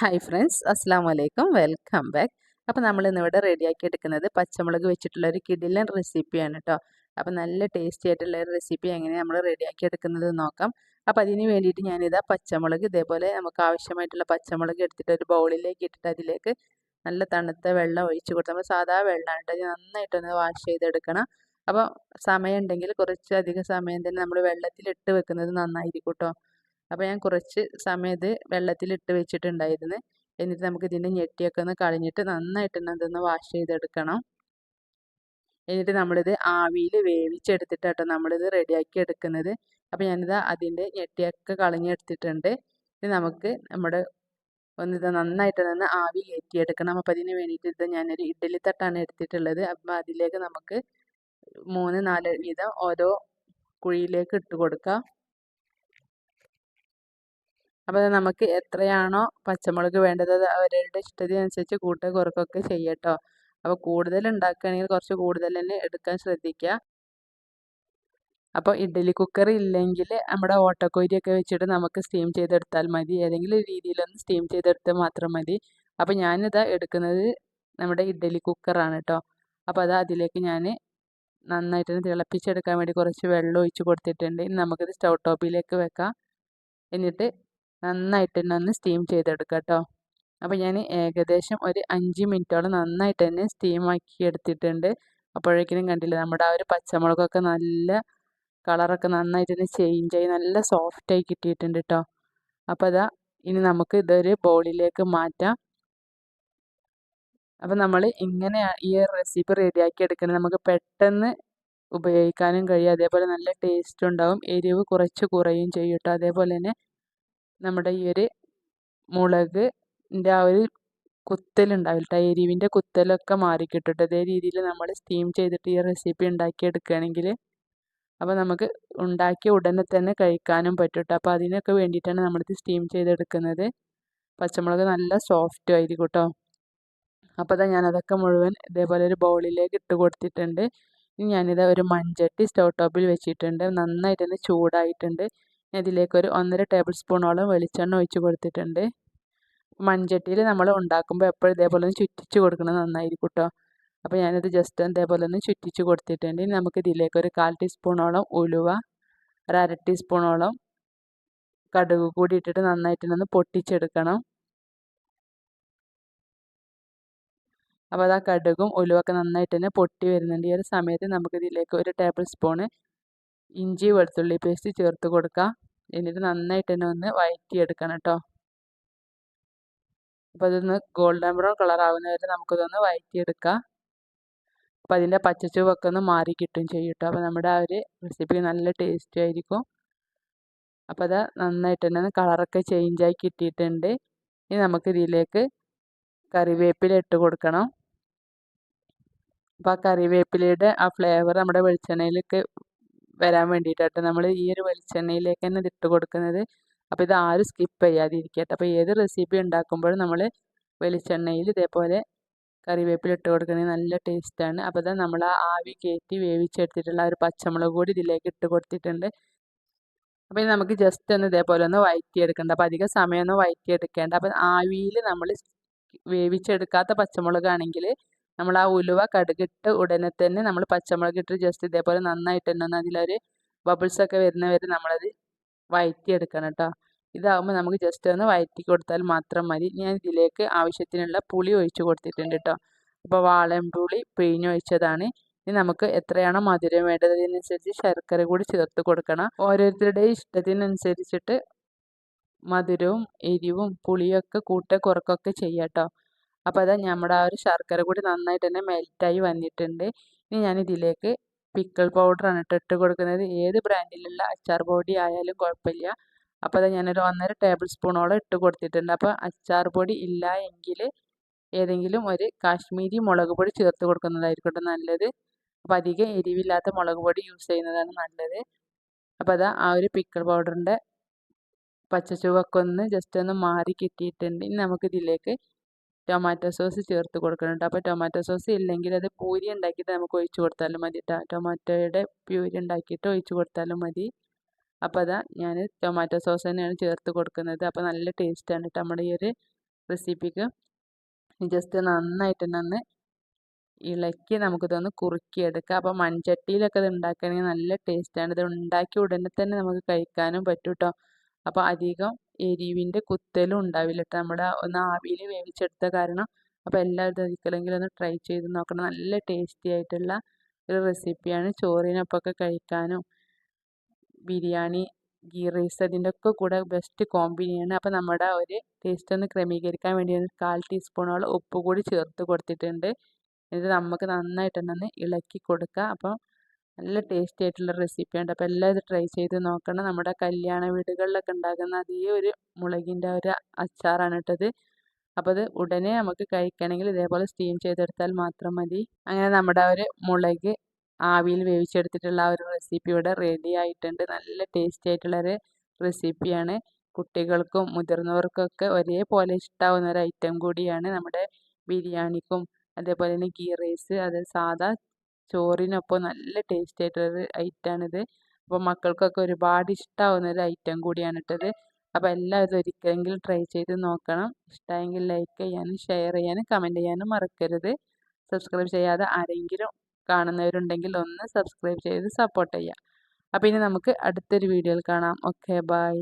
Hi friends അസ്സാം വലൈക്കും welcome back അപ്പോൾ നമ്മൾ ഇന്നിവിടെ റെഡിയാക്കി എടുക്കുന്നത് പച്ചമുളക് വെച്ചിട്ടുള്ള ഒരു കിടിലൻ റെസിപ്പിയാണ് കേട്ടോ അപ്പോൾ നല്ല ടേസ്റ്റി ആയിട്ടുള്ള ഒരു റെസിപ്പി എങ്ങനെ നമ്മൾ റെഡിയാക്കി എടുക്കുന്നത് നോക്കാം. അപ്പോൾ അതിന് വേണ്ടിയിട്ട് ഞാനിതാ പച്ചമുളക് ഇതേപോലെ നമുക്ക് ആവശ്യമായിട്ടുള്ള പച്ചമുളക് എടുത്തിട്ട് ഒരു ബൗളിലേക്ക് ഇട്ടിട്ട് അതിലേക്ക് നല്ല തണുത്ത വെള്ളം ഒഴിച്ച് കൊടുത്ത്. നമ്മൾ സാധാ വെള്ളമാണ് കേട്ടോ നന്നായിട്ടൊന്ന് വാഷ് ചെയ്തെടുക്കണം. അപ്പോൾ സമയം ഉണ്ടെങ്കിൽ കുറച്ചധികം സമയം തന്നെ നമ്മൾ വെള്ളത്തിലിട്ട് വെക്കുന്നത് നന്നായിരിക്കും കേട്ടോ അപ്പോൾ ഞാൻ കുറച്ച് സമയം ഇത് വെള്ളത്തിലിട്ട് വെച്ചിട്ടുണ്ടായിരുന്നു. എന്നിട്ട് നമുക്ക് ഇതിന്റെ ഞെട്ടിയൊക്കെ ഒന്ന് കളഞ്ഞിട്ട് നന്നായിട്ട് തന്നെ അതൊന്ന് വാഷ് ചെയ്തെടുക്കണം. എന്നിട്ട് നമ്മളിത് ആവിയിൽ വേവിച്ചെടുത്തിട്ട് കേട്ടോ നമ്മളിത് റെഡിയാക്കി എടുക്കുന്നത്. അപ്പോൾ ഞാനിത് അതിന്റെ ഞെട്ടിയൊക്കെ കളഞ്ഞെടുത്തിട്ടുണ്ട്. ഇത് നമുക്ക് നമ്മുടെ ഒന്ന് ഇത് നന്നായിട്ട് നിന്ന് ആവി കയറ്റിയെടുക്കണം. അപ്പോൾ അതിന് വേണ്ടിയിട്ട് ഇത് ഞാനൊരു ഇഡ്ഡലി തട്ടാണ് എടുത്തിട്ടുള്ളത്. അപ്പോൾ അതിലേക്ക് നമുക്ക് മൂന്ന് നാല് വീതം ഓരോ കുഴിയിലേക്ക് ഇട്ട് കൊടുക്കാം. അപ്പോൾ നമുക്ക് എത്രയാണോ പച്ചമുളക് വേണ്ടത് അവരുടെ ഇഷ്ടത്തിനനുസരിച്ച് കൂട്ടുക കുറക്കൊക്കെ ചെയ്യട്ടോ അപ്പോൾ കൂടുതൽ ഉണ്ടാക്കുകയാണെങ്കിൽ കുറച്ച് കൂടുതൽ തന്നെ എടുക്കാൻ ശ്രദ്ധിക്കുക. അപ്പോൾ ഇഡ്ഡലി കുക്കർ ഇല്ലെങ്കിൽ നമ്മുടെ ഓട്ടക്കൊരിയൊക്കെ വെച്ചിട്ട് നമുക്ക് സ്റ്റീം ചെയ്തെടുത്താൽ മതി. ഏതെങ്കിലും രീതിയിലൊന്ന് സ്റ്റീം ചെയ്തെടുത്താൽ മാത്രം മതി. അപ്പോൾ ഞാനിതാ എടുക്കുന്നത് നമ്മുടെ ഇഡ്ഡലി കുക്കറാണ് കേട്ടോ അപ്പോൾ അത് അതിലേക്ക് ഞാൻ നന്നായിട്ട് തിളപ്പിച്ചെടുക്കാൻ വേണ്ടി കുറച്ച് വെള്ളം ഒഴിച്ച് കൊടുത്തിട്ടുണ്ട്. ഇനി നമുക്കിത് സ്റ്റൗ ടോപ്പിലേക്ക് വെക്കാം. എന്നിട്ട് നന്നായിട്ട് തന്നെ ഒന്ന് സ്റ്റീം ചെയ്തെടുക്കുക കേട്ടോ അപ്പോൾ ഞാൻ ഏകദേശം ഒരു അഞ്ച് മിനിറ്റോളം നന്നായിട്ട് തന്നെ സ്റ്റീം ആക്കി എടുത്തിട്ടുണ്ട്. അപ്പോഴേക്കിനും കണ്ടില്ല നമ്മുടെ ആ ഒരു പച്ചമുളകൊക്കെ നല്ല കളറൊക്കെ നന്നായിട്ട് തന്നെ ചേഞ്ച് ആയി നല്ല സോഫ്റ്റായി കിട്ടിയിട്ടുണ്ട് കേട്ടോ അപ്പോൾ അതാ ഇനി നമുക്ക് ഇതൊരു ബോളിലേക്ക് മാറ്റാം. അപ്പോൾ നമ്മൾ ഇങ്ങനെ ഈ റെസിപ്പി റെഡിയാക്കി എടുക്കുന്നത് നമുക്ക് പെട്ടെന്ന് ഉപയോഗിക്കാനും കഴിയും. അതേപോലെ നല്ല ടേസ്റ്റ് ഉണ്ടാവും. എരിവ് കുറച്ച് കുറയും ചെയ്യും കേട്ടോ അതേപോലെ തന്നെ നമ്മുടെ ഈ ഒരു മുളകിന്റെ ആ ഒരു കുത്തലുണ്ടാവില്ല എരിവിന്റെ കുത്തലൊക്കെ മാറിക്കിട്ടും അതേ രീതിയിൽ നമ്മൾ സ്റ്റീം ചെയ്തിട്ട് ഈ റെസിപ്പി ഉണ്ടാക്കിയെടുക്കുകയാണെങ്കിൽ അപ്പോൾ നമുക്ക് ഉണ്ടാക്കിയ ഉടനെ തന്നെ കഴിക്കാനും പറ്റും അപ്പോൾ അതിനൊക്കെ വേണ്ടിയിട്ടാണ് നമ്മളിത് സ്റ്റീം ചെയ്തെടുക്കുന്നത്. പച്ചമുളക് നല്ല സോഫ്റ്റ് ആയിരിക്കും കേട്ടോ അപ്പോൾ അതാ ഞാനതൊക്കെ മുഴുവൻ ഇതേപോലെ ഒരു ബൗളിലേക്ക് ഇട്ട് കൊടുത്തിട്ടുണ്ട്. ഇനി ഞാനിത് ഒരു മൺചട്ടി സ്റ്റൗ ടോപ്പിൽ വെച്ചിട്ടുണ്ട്. നന്നായിട്ട് തന്നെ ചൂടായിട്ടുണ്ട്. ഇതിലേക്ക് ഒരു ഒന്നര ടേബിൾ സ്പൂണോളം വെളിച്ചെണ്ണ ഒഴിച്ച് കൊടുത്തിട്ടുണ്ട്. മൺചട്ടിയിൽ നമ്മൾ ഉണ്ടാക്കുമ്പോൾ എപ്പോഴും ഇതേപോലെ ഒന്ന് ചുറ്റിച്ച് കൊടുക്കണം നന്നായിരിക്കും കേട്ടോ അപ്പോൾ ഞാനിത് ജസ്റ്റ് ഇതേപോലെ ഒന്ന് ചുറ്റിച്ച് കൊടുത്തിട്ടുണ്ട്. ഇനി നമുക്ക് ഇതിലേക്ക് ഒരു കാൽ ടീസ്പൂണോളം ഉലുവ ഒരു അര ടീസ്പൂണോളം കടുക് കൂടി ഇട്ടിട്ട് നന്നായിട്ടൊന്ന് പൊട്ടിച്ചെടുക്കണം. അപ്പോൾ അത് ആ കടുകും ഉലുവൊക്കെ നന്നായിട്ട് തന്നെ പൊട്ടി വരുന്നുണ്ട്. ഈ ഒരു സമയത്ത് നമുക്കിതിലേക്ക് ഒരു ടേബിൾ സ്പൂണ് ഇഞ്ചി വെളുത്തുള്ളി പേസ്റ്റ് ചേർത്ത് കൊടുക്കുക എന്നിട്ട് നന്നായിട്ട് തന്നെ ഒന്ന് വഴറ്റിയെടുക്കണം കേട്ടോ. അപ്പോൾ അതൊന്ന് ഗോൾഡൻ ബ്രൗൺ കളർ ആവുന്ന വരെ നമുക്കിതൊന്ന് വഴറ്റിയെടുക്കാം അപ്പോൾ അതിന്റെ പച്ചച്ചുവൊക്കെ ഒന്ന് മാറി കിട്ടും ചെയ്യും കേട്ടോ. അപ്പോൾ നമ്മുടെ ആ ഒരു റെസിപ്പി നല്ല ടേസ്റ്റി ആയിരിക്കും. അപ്പോൾ അത് നന്നായിട്ട് തന്നെ കളറൊക്കെ ചേഞ്ചായി കിട്ടിയിട്ടുണ്ട്. ഇനി നമുക്ക് ഇതിലേക്ക് കറിവേപ്പില ഇട്ട് കൊടുക്കണം. അപ്പോൾ ആ കറിവേപ്പിലയുടെ ആ ഫ്ലേവർ നമ്മുടെ വെളിച്ചെണ്ണയിലേക്ക് വരാൻ വേണ്ടിയിട്ടാണ് നമ്മൾ ഈ ഒരു വെളിച്ചെണ്ണയിലേക്ക് തന്നെ ഇതിട്ട് കൊടുക്കുന്നത്. അപ്പോൾ ഇത് ആരും സ്കിപ്പ് ചെയ്യാതിരിക്കട്ടെ. അപ്പോൾ ഏത് റെസിപ്പി ഉണ്ടാക്കുമ്പോഴും നമ്മൾ വെളിച്ചെണ്ണയിൽ ഇതേപോലെ കറിവേപ്പില ഇട്ട് കൊടുക്കണമെങ്കിൽ നല്ല ടേസ്റ്റാണ് അപ്പോൾ ഇതാ നമ്മൾ ആ ആവി കയറ്റി വേവിച്ചെടുത്തിട്ടുള്ള ഒരു പച്ചമുളക് കൂടി ഇതിലേക്ക് ഇട്ട് കൊടുത്തിട്ടുണ്ട്. അപ്പോൾ ഇത് നമുക്ക് ജസ്റ്റ് ഒന്ന് ഇതേപോലെ ഒന്ന് വഴറ്റിയെടുക്കേണ്ട അപ്പോൾ അധികം സമയമൊന്നും വഴറ്റിയെടുക്കേണ്ട അപ്പോൾ ആവിയിൽ നമ്മൾ വേവിച്ചെടുക്കാത്ത പച്ചമുളകാണെങ്കിൽ നമ്മൾ ആ ഉലുവ കടുകിട്ട് ഉടനെ തന്നെ നമ്മൾ പച്ചമുളക് ഇട്ട് ജസ്റ്റ് ഇതേപോലെ നന്നായിട്ട് തന്നെ ഒന്ന് അതിലൊരു ബബിൾസ് ഒക്കെ വരുന്ന വരെ നമ്മളത് വഴറ്റിയെടുക്കണം കേട്ടോ ഇതാകുമ്പോൾ നമുക്ക് ജസ്റ്റ് ഒന്ന് വഴറ്റി കൊടുത്താൽ മാത്രം മതി. ഞാൻ ഇതിലേക്ക് ആവശ്യത്തിനുള്ള പുളി ഒഴിച്ച് കൊടുത്തിട്ടുണ്ട് കേട്ടോ അപ്പോൾ വാളൻപുളി പിഴിഞ്ഞൊഴിച്ചതാണ് ഇനി നമുക്ക് എത്രയാണോ മധുരം വേണ്ടത് അതിനനുസരിച്ച് ശർക്കര കൂടി ചേർത്ത് കൊടുക്കണം. ഓരോരുത്തരുടെയും ഇഷ്ടത്തിനനുസരിച്ചിട്ട് മധുരവും എരിവും പുളിയൊക്കെ കൂട്ട കുറക്കൊക്കെ ചെയ്യാം കേട്ടോ അപ്പോൾ അത് നമ്മുടെ ആ ഒരു ശർക്കര കൂടി നന്നായിട്ട് തന്നെ മെൽറ്റായി വന്നിട്ടുണ്ട്. ഇനി ഞാൻ ഇതിലേക്ക് പിക്കിൾ പൗഡറാണ് ഇട്ട് ഇട്ട് കൊടുക്കുന്നത്. ഏത് ബ്രാൻഡിലുള്ള അച്ചാർ പൊടി ആയാലും കുഴപ്പമില്ല. അപ്പോൾ അത് ഞാനൊരു ഒന്നര ടേബിൾ സ്പൂണോളം ഇട്ട് കൊടുത്തിട്ടുണ്ട്. അപ്പോൾ അച്ചാർ പൊടി ഇല്ല എങ്കിൽ ഏതെങ്കിലും ഒരു കാശ്മീരി മുളക് പൊടി ചേർത്ത് കൊടുക്കുന്നതായിരിക്കട്ടെ നല്ലത്. അപ്പോൾ അധികം എരിവില്ലാത്ത മുളക് പൊടി യൂസ് ചെയ്യുന്നതാണ് നല്ലത്. അപ്പോൾ അതാ ആ ഒരു പിക്കിൾ പൗഡറിന്റെ പച്ച ഒന്ന് ജസ്റ്റ് ഒന്ന് മാറി കിട്ടിയിട്ടുണ്ട്. ഇനി നമുക്കിതിലേക്ക് ടൊമാറ്റോ സോസ് ചേർത്ത് കൊടുക്കണം കേട്ടോ അപ്പോൾ ടൊമാറ്റോ സോസ് ഇല്ലെങ്കിൽ അത് പൂരി ഉണ്ടാക്കിയിട്ട് നമുക്ക് ഒഴിച്ച് കൊടുത്താലും മതി ടൊമാറ്റോയുടെ പ്യൂരി ഉണ്ടാക്കിയിട്ട് ഒഴിച്ച് കൊടുത്താലും മതി. അപ്പോൾ അതാ ഞാൻ ടൊമാറ്റോ സോസ് തന്നെയാണ് ചേർത്ത് കൊടുക്കുന്നത്. അപ്പോൾ നല്ല ടേസ്റ്റാണ് കേട്ടോ നമ്മുടെ ഈ ഒരു റെസിപ്പിക്ക് ജസ്റ്റ് നന്നായിട്ട് തന്നെ ഇളക്കി നമുക്കിതൊന്ന് കുറുക്കിയെടുക്കാം. അപ്പോൾ മൺചട്ടിയിലൊക്കെ ഇത് ഉണ്ടാക്കുകയാണെങ്കിൽ നല്ല ടേസ്റ്റാണ് ഇത് ഉണ്ടാക്കി ഉടനെ തന്നെ നമുക്ക് കഴിക്കാനും പറ്റും കേട്ടോ അപ്പോൾ അധികം എരിവിന്റെ കുത്തലും ഉണ്ടാവില്ല കേട്ടോ നമ്മുടെ ഒന്ന് ആവിയിൽ വേവിച്ചെടുത്ത കാരണം അപ്പോൾ എല്ലാവരും ഒരിക്കലെങ്കിലും ഒന്ന് ട്രൈ ചെയ്ത് നോക്കണം. നല്ല ടേസ്റ്റി ആയിട്ടുള്ള ഒരു റെസിപ്പിയാണ് ചോറിനൊപ്പമൊക്കെ കഴിക്കാനും. ബിരിയാണി ഗീ റൈസ് അതിന്റെ ഒക്കെ കൂടെ ബെസ്റ്റ് കോമ്പിനിയാണ് അപ്പോൾ നമ്മുടെ ഒരു ടേസ്റ്റ് ഒന്ന് ക്രമീകരിക്കാൻ വേണ്ടി കാൽ ടീസ്പൂണോളം ഉപ്പ് കൂടി ചേർത്ത് കൊടുത്തിട്ടുണ്ട്. ഇത് നമുക്ക് നന്നായിട്ടൊന്ന് ഇളക്കി കൊടുക്കുക അപ്പോൾ നല്ല ടേസ്റ്റി ആയിട്ടുള്ള റെസിപ്പിയാണ് അപ്പോൾ എല്ലാവരും ട്രൈ ചെയ്ത് നോക്കണം. നമ്മുടെ കല്യാണ വീടുകളിലൊക്കെ ഉണ്ടാകുന്ന അതേ ഒരു മുളകിന്റെ ഒരു അച്ചാറാണ് ഇട്ടത് അപ്പോൾ അത് ഉടനെ നമുക്ക് കഴിക്കണമെങ്കിൽ ഇതേപോലെ സ്റ്റീം ചെയ്തെടുത്താൽ മാത്രം മതി. അങ്ങനെ നമ്മുടെ ഒരു മുളക് ആവിയിൽ വേവിച്ചെടുത്തിട്ടുള്ള ആ ഒരു റെസിപ്പി ഇവിടെ റെഡി ആയിട്ടുണ്ട്. നല്ല ടേസ്റ്റി ആയിട്ടുള്ളൊരു റെസിപ്പിയാണ് കുട്ടികൾക്കും മുതിർന്നവർക്കൊക്കെ ഒരേപോലെ ഇഷ്ടാവുന്ന ഒരു ഐറ്റം കൂടിയാണ് നമ്മുടെ ബിരിയാണിക്കും അതേപോലെ തന്നെ ഗീ റൈസ് അത് സാധാ ചോറിനൊപ്പം നല്ല ടേസ്റ്റ് ആയിട്ടുള്ളൊരു ഐറ്റമാണിത് അപ്പോൾ മക്കൾക്കൊക്കെ ഒരുപാട് ഇഷ്ടമാവുന്ന ഒരു ഐറ്റം കൂടിയാണ് ഇട്ടത് അപ്പോൾ എല്ലാവരും ഒരിക്കലെങ്കിലും ട്രൈ ചെയ്ത് നോക്കണം. ഇഷ്ടമായെങ്കിൽ ലൈക്ക് ചെയ്യാനും ഷെയർ ചെയ്യാനും കമന്റ് ചെയ്യാനും മറക്കരുത്. സബ്സ്ക്രൈബ് ചെയ്യാതെ ആരെങ്കിലും കാണുന്നവരുണ്ടെങ്കിൽ ഒന്ന് സബ്സ്ക്രൈബ് ചെയ്ത് സപ്പോർട്ട് ചെയ്യുക അപ്പോൾ ഇനി നമുക്ക് അടുത്തൊരു വീഡിയോയിൽ കാണാം. Okay bye